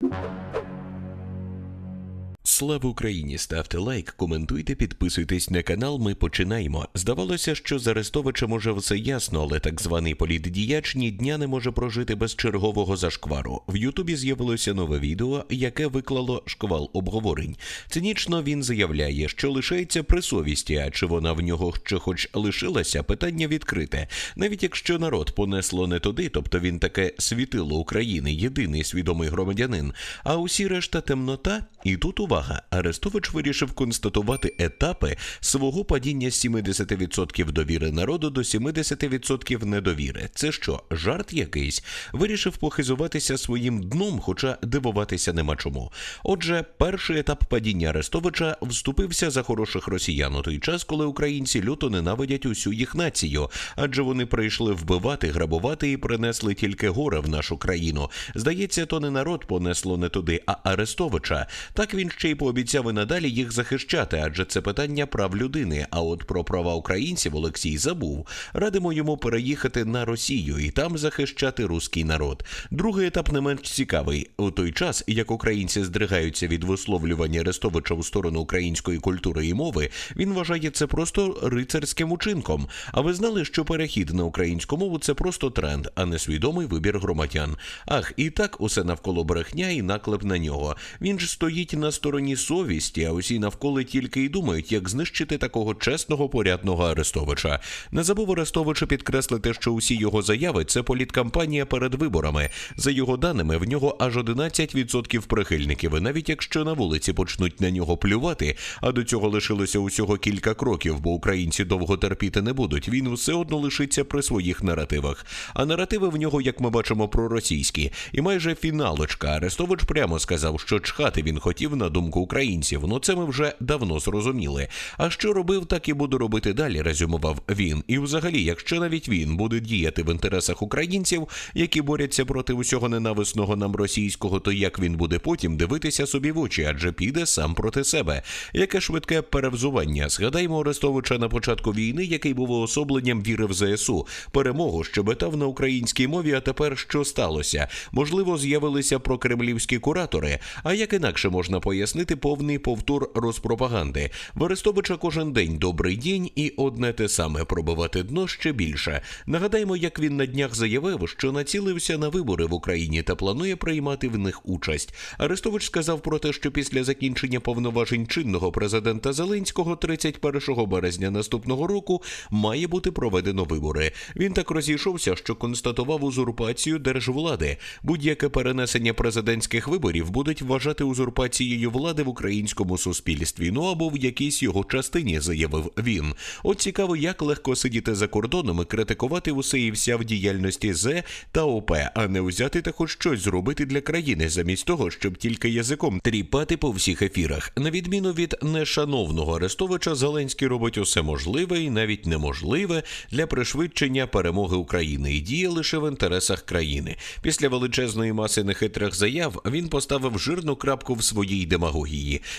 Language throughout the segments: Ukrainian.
you Слава Україні! Ставте лайк, коментуйте, підписуйтесь на канал. Ми починаємо. Здавалося, що з Арестовича може все ясно, але так званий політдіяч ні дня не може прожити без чергового зашквару. В Ютубі з'явилося нове відео, яке виклало шквал обговорень. Цинічно він заявляє, що лишається при совісті, а чи вона в нього ще хоч лишилася, питання відкрите. Навіть якщо народ понесло не туди, тобто він таке світило України, єдиний свідомий громадянин, а усі решта темнота. І тут увага. Арестович вирішив констатувати етапи свого падіння з 70% довіри народу до 70% недовіри. Це що, жарт якийсь? Вирішив похизуватися своїм дном, хоча дивуватися нема чому. Отже, перший етап падіння Арестовича вступився за хороших росіян у той час, коли українці люто ненавидять усю їх націю, адже вони прийшли вбивати, грабувати і принесли тільки горе в нашу країну. Здається, то не народ понесло не туди, а Арестовича. Так він ще й пообіцяв і надалі їх захищати, адже це питання прав людини. А от про права українців Олексій забув. Радимо йому переїхати на Росію і там захищати руський народ. Другий етап не менш цікавий. У той час, як українці здригаються від висловлювання Арестовича у сторону української культури і мови, він вважає це просто рицарським учинком. А ви знали, що перехід на українську мову це просто тренд, а не свідомий вибір громадян. Ах, і так усе навколо брехня і наклеп на нього. Він ж стоїть на стороні совісті, а усі навколо тільки й думають, як знищити такого чесного порядного Арестовича. Не забув Арестовича підкреслити, що усі його заяви це політкампанія перед виборами. За його даними, в нього аж 11% прихильників. Навіть якщо на вулиці почнуть на нього плювати, а до цього лишилося усього кілька кроків, бо українці довго терпіти не будуть. Він все одно лишиться при своїх наративах. А наративи в нього, як ми бачимо, проросійські. І майже фіналочка. Арестович прямо сказав, що чхати він хотів на думку українців. Ну це ми вже давно зрозуміли. А що робив, так і буду робити далі, резюмував він. І взагалі, якщо навіть він буде діяти в інтересах українців, які борються проти усього ненависного нам російського, то як він буде потім дивитися собі в очі, адже піде сам проти себе. Яке швидке перевзування. Згадаймо Арестовича на початку війни, який був уособленням віри в ЗСУ, перемогу щебетав на українській мові. А тепер що сталося? Можливо, з'явилися прокремлівські куратори. А як інакше можна пояснити повний повтор розпропаганди? В Арестовича кожен день добрий день і одне те саме пробивати дно ще більше. Нагадаємо, як він на днях заявив, що націлився на вибори в Україні та планує приймати в них участь. Арестович сказав про те, що після закінчення повноважень чинного президента Зеленського 31 березня наступного року має бути проведено вибори. Він так розійшовся, що констатував узурпацію держвлади. Будь-яке перенесення президентських виборів будуть вважати узурпацією влади в українському суспільстві. Ну або в якійсь його частині, заявив він. От цікаво, як легко сидіти за кордоном і критикувати усе і вся в діяльності З та ОП, а не взяти та хоч щось зробити для країни, замість того, щоб тільки язиком тріпати по всіх ефірах. На відміну від нешановного Арестовича, Зеленський робить усе можливе і навіть неможливе для пришвидшення перемоги України і діє лише в інтересах країни. Після величезної маси нехитрих заяв він поставив жирну крапку в своїй демагогії.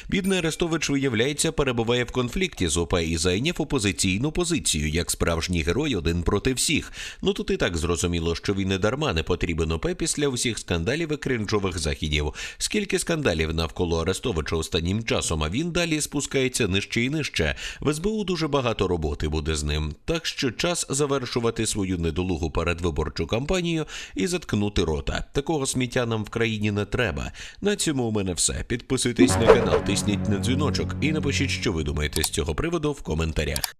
Бідний Арестович, виявляється, перебуває в конфлікті з ОП і зайняв опозиційну позицію, як справжній герой один проти всіх. Ну тут і так зрозуміло, що він не дарма не потрібен ОП після усіх скандалів і кринжових західів. Скільки скандалів навколо Арестовича останнім часом, а він далі спускається нижче і нижче. В СБУ дуже багато роботи буде з ним. Так що час завершувати свою недолугу передвиборчу кампанію і заткнути рота. Такого сміття нам в країні не треба. На цьому у мене все. Підписуйтесь на канал, тисніть на дзвіночок і напишіть, що ви думаєте з цього приводу в коментарях.